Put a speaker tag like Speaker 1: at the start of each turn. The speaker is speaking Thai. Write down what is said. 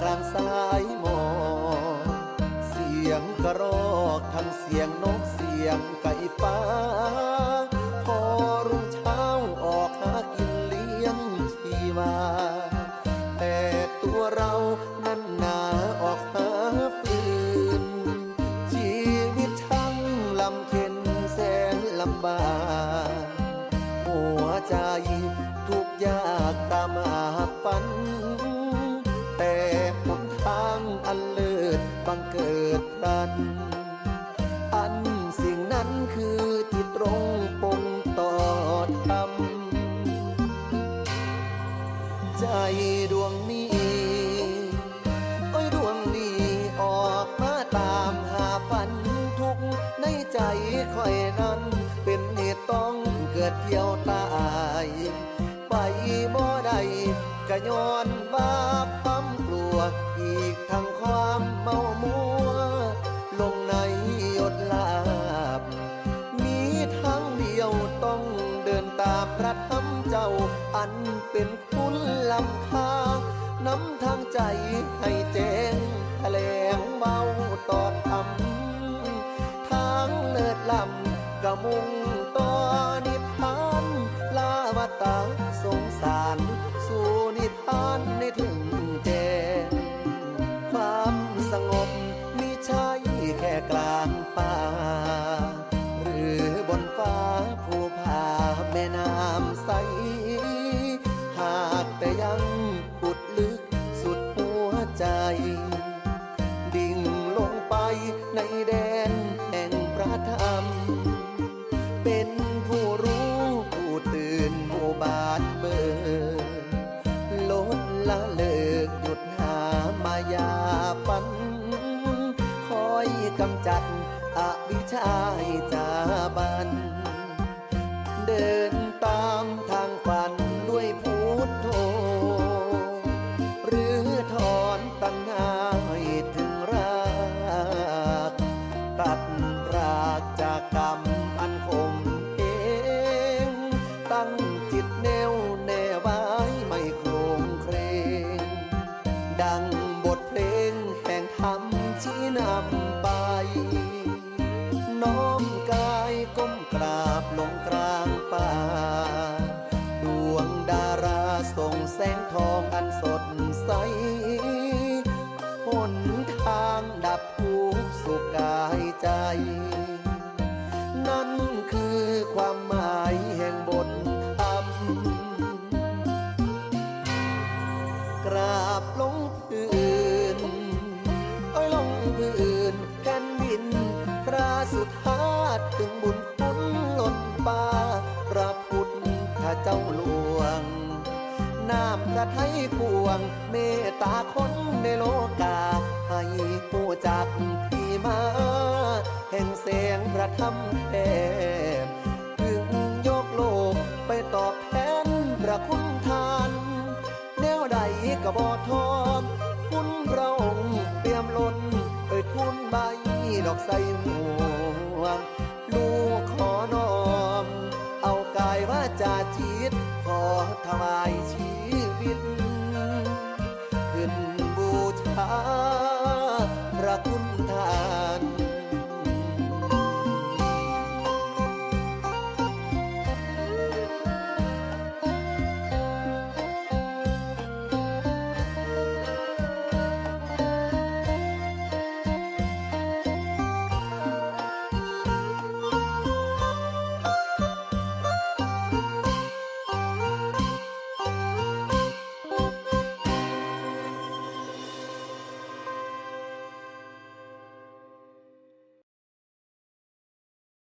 Speaker 1: กลางสายหมอกเสียงกระรอกทั้งเสียงนกเสียงไก่ฟ้า พอรุ่งเช้าออกหากินเลี้ยงชีวา แต่ตัวเรานั้นหนาออกหาฟืนชีวิตทั้งลำเค็นแสนลำบาก อันเลิศบังเกิดพลัน อันสิ่งนั้นคือที่ตรงปงต่อธรรมใจดวงนี้โอ้ยดวงดีออกมาตามหาฝันทุกในใจคอยนั้น เป็นเหตุต้องเกิดเที่ยวตาย ไปบ่ได้กะย้อน อันเป็นคุณลำค่า ใจ ดิ่งลงไปในแดนแห่งพระธรรม เป็นผู้รู้ผู้ตื่นผู้บานเบิกลดละเลิกหยุดหามายาปัน คอยกำจัดอวิชชาจาบัน กราบลงกลางป่า ดวงดาราส่งแสงทองอันสดใส เจ้าหลวง น้ำกระไทยกวง เมตตาคนในโลกา ให้ผู้จักที่มา แห่งเสียงประทับแอมถึงยกโลกไปตอบแทนประคุณทาน แนวใดกระบอกทองคุณพระองค์เปี่ยมล้นเอ่ยทุนใบดอกใสหัวลูก ทิตขอถวายชี